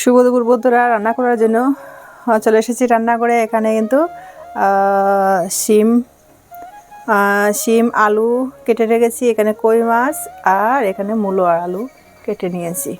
শুভ দুপুর বন্ধুরা, রান্না করার জন্য চলে এসেছি রান্না করে। এখানে কিন্তু শিম শিম, আলু কেটে রেখেছি। এখানে কই মাছ আর এখানে মূলো আর আলু কেটে নিয়েছি।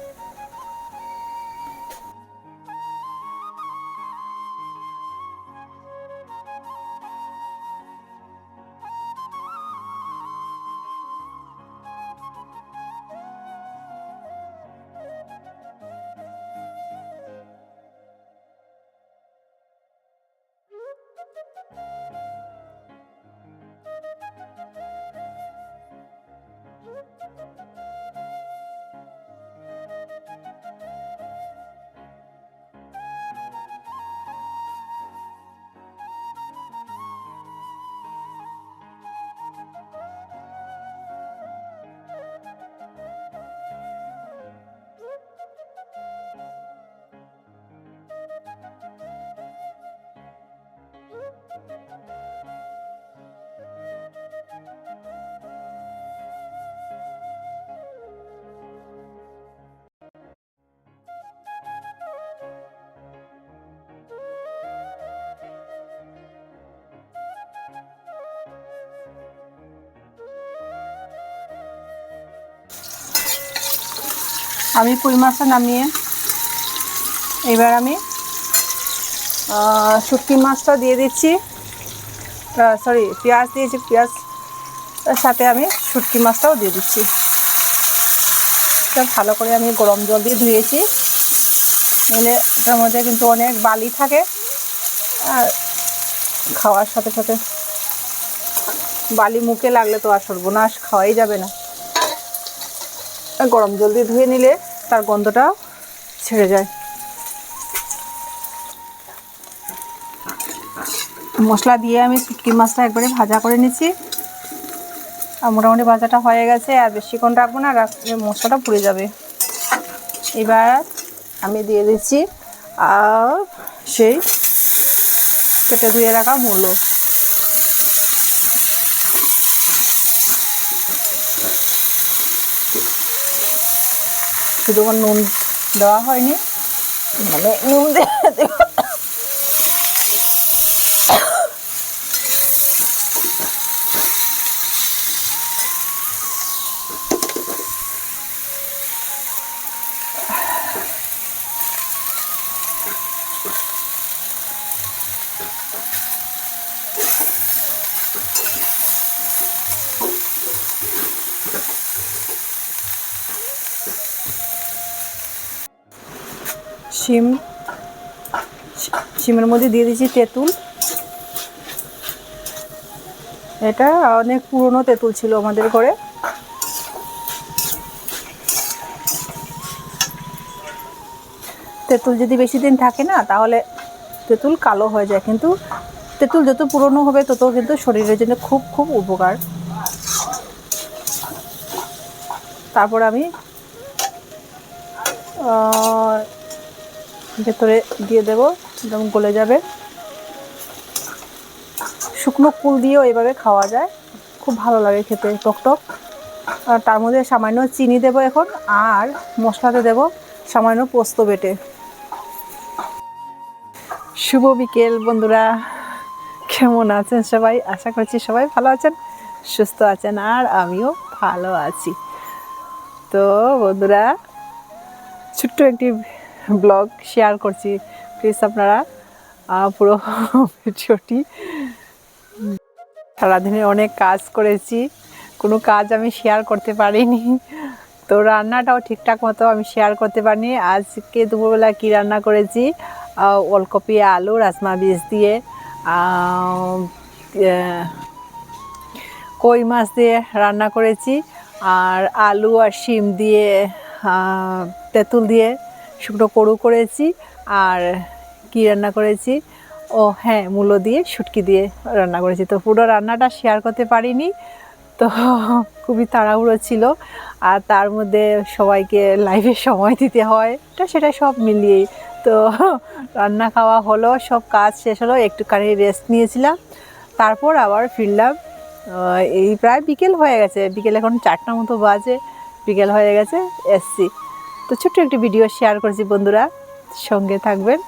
আমি কই মাছটা নামিয়ে এবার আমি শুটকি মাছটা দিয়ে দিচ্ছি। সরি পেঁয়াজ দিয়েছি, পেঁয়াজ সাথে আমি শুটকি মাছটাও দিয়ে দিচ্ছি। ভালো করে আমি গরম জল দিয়ে ধুয়েছি। এলে এটার মধ্যে কিন্তু অনেক বালি থাকে। আর খাওয়ার সাথে সাথে বালি মুখে লাগলে তো আর সর্বনাশ, খাওয়াই যাবে না। গরম জল দিয়ে ধুয়ে নিলে তার গন্ধটা ছেড়ে যায়। মশলা দিয়ে আমি শুটকি মাছটা একবারে ভাজা করে নিচ্ছি। আর মোটামুটি ভাজাটা হয়ে গেছে, আর বেশিক্ষণ রাখব না রাখলে মশলাটা পুড়ে যাবে। এবার আমি দিয়ে দিচ্ছি, আর সেই কেটে ধুয়ে রাখা মূল্য আমার নুন দেওয়া হয়নি। মানে নুন দিয়ে শিম, শিমের মধ্যে দিয়ে দিয়েছি তেঁতুল। এটা অনেক পুরনো তেঁতুল ছিল আমাদের ঘরে। তেঁতুল যদি বেশি দিন থাকে না, তাহলে তেঁতুল কালো হয়ে যায়। কিন্তু তেঁতুল যত পুরনো হবে, তত কিন্তু শরীরের জন্য খুব খুব উপকার। তারপর আমি ভেতরে দিয়ে দেব, একদম গলে যাবে। শুকনো কুল দিয়েও এভাবে খাওয়া যায়। খুব ভালো লাগে খেতে টক টক তার মধ্যে সামান্য চিনি দেব এখন, আর মশলাতে দেব সামান্য পোস্ত বেটে। শুভ বিকেল বন্ধুরা, কেমন আছেন সবাই? আশা করছি সবাই ভালো আছেন, সুস্থ আছেন, আর আমিও ভালো আছি। তো বন্ধুরা, ছোট্ট একটি ব্লগ শেয়ার করছি। প্লিজ আপনারা পুরো ভিডিওটি সারাদিনে অনেক কাজ করেছি। কোনো কাজ আমি শেয়ার করতে পারিনি। তো রান্নাটাও ঠিকঠাক মতো আমি শেয়ার করতে পারিনি। আজকে দুপুরবেলা কী রান্না করেছি? ওলকপি, আলু, রাজমা বীজ দিয়ে কই মাছ দিয়ে রান্না করেছি। আর আলু আর শিম দিয়ে তেঁতুল দিয়ে শুকনো করু করেছি আর কি রান্না করেছি? ও হ্যাঁ মূলো দিয়ে শুটকি দিয়ে রান্না করেছি। তো পুরো রান্নাটা শেয়ার করতে পারিনি, তো খুবই তাড়াহুড়ো ছিল। আর তার মধ্যে সবাইকে লাইভে সময় দিতে হয়, তো সেটা সব মিলিয়েই। তো রান্না খাওয়া হলো, সব কাজ শেষ হলো, একটুখানি রেস্ট নিয়েছিলাম। তারপর আবার ফিরলাম। এই প্রায় বিকেল হয়ে গেছে, বিকেল এখন চারটার মতো বাজে, বিকেল হয়ে গেছে, এসছি। তো ছোট্ট একটি ভিডিও শেয়ার করেছি বন্ধুরা, সঙ্গে থাকবেন।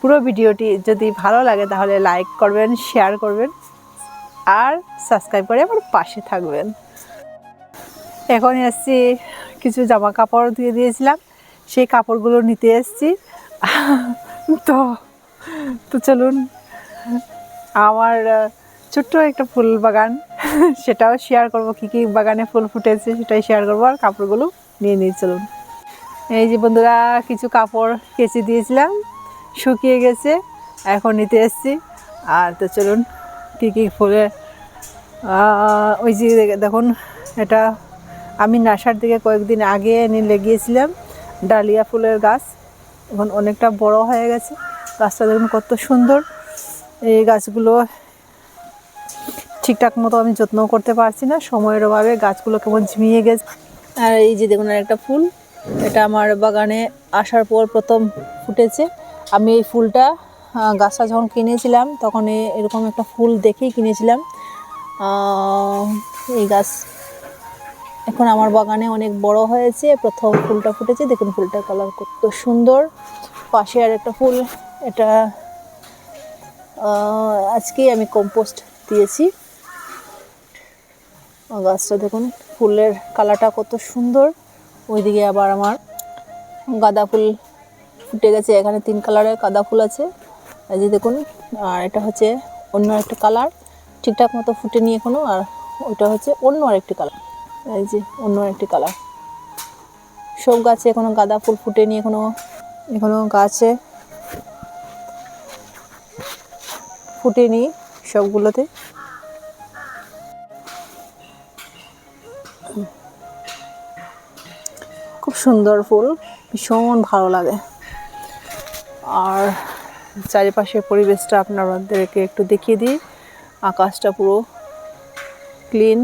পুরো ভিডিওটি যদি ভালো লাগে তাহলে লাইক করবেন শেয়ার করবেন, আর সাবস্ক্রাইব করে আমার পাশে থাকবেন। এখন এসছি কিছু জামা কাপড় দিয়ে দিয়েছিলাম, সেই কাপড়গুলো নিতে এসছি। তো তো চলুন, আমার ছোট্ট একটা ফুল বাগান, সেটাও শেয়ার করব, কী কী বাগানে ফুল ফুটেছে সেটাই শেয়ার করব, আর কাপড়গুলো নিয়ে নিয়ে চলুন। এই যে বন্ধুরা, কিছু কাপড় কেচে দিয়েছিলাম, শুকিয়ে গেছে, এখন নিতে এসছি। আর তো চলুন, কী কী ফুলে ওই যে দেখুন, এটা আমি নাসার দিকে কয়েকদিন আগে এনে লেগিয়েছিলাম, ডালিয়া ফুলের গাছ। এখন অনেকটা বড় হয়ে গেছে। গাছটা দেখুন কত সুন্দর। এই গাছগুলো ঠিকঠাক মতো আমি যত্ন করতে পারছি না। সময়ের অভাবে গাছগুলো কেমন ঝিমিয়ে গেছে। আর এই যে দেখুন আর একটা ফুল। এটা আমার বাগানে আসার পর প্রথম ফুটেছে। আমি এই ফুলটা গাছটা যখন কিনেছিলাম তখন এরকম একটা ফুল দেখেই কিনেছিলাম। এই গাছ এখন আমার বাগানে অনেক বড় হয়েছে। প্রথম ফুলটা ফুটেছে, দেখুন ফুলটার কালার কত সুন্দর। পাশে আর একটা ফুল, এটা আজকেই আমি কম্পোস্ট দিয়েছি। গাছটা দেখুন, ফুলের কালারটা কত সুন্দর। ওইদিকে আবার আমার গাঁদা ফুল ফুটে গেছে। এখানে তিন কালারের গাঁদা ফুল আছে। এই যে দেখুন, আর এটা হচ্ছে অন্য একটা কালার। ঠিকঠাক মতো ফুটেনি এখনও, আর ওইটা হচ্ছে অন্য আরেকটি কালার। এই যে অন্য আরেকটি কালার। সব গাছে এখনও গাঁদা ফুল ফুটেনি এখনও এখনও গাছে ফুটে নিই সবগুলোতে। খুব সুন্দর ফুল, ভীষণ ভালো লাগে। আর চারিপাশের পরিবেশটা আপনাদেরকে একটু দেখিয়ে দিই, আকাশটা পুরো ক্লিন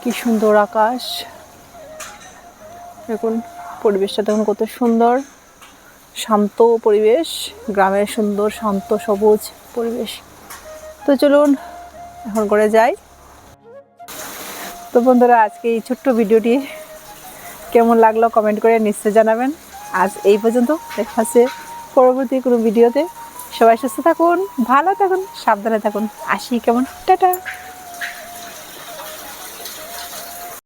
কি সুন্দর আকাশ। দেখুন পরিবেশটা দেখুন কত সুন্দর, শান্ত পরিবেশ, গ্রামের সুন্দর, শান্ত সবুজ পরিবেশ। তো চলুন এখন করে যাই। তো বন্ধুরা, আজকে এই ছোট্ট ভিডিওটি কেমন লাগল কমেন্ট করে নিশ্চয় জানাবেন। আজ এই পর্যন্ত, দেখা হচ্ছে পরবর্তী কোনো ভিডিওতে। সবাই সুস্থ থাকুন, ভালো থাকুন, সাবধানে থাকুন। আসি কেমন? টাটা!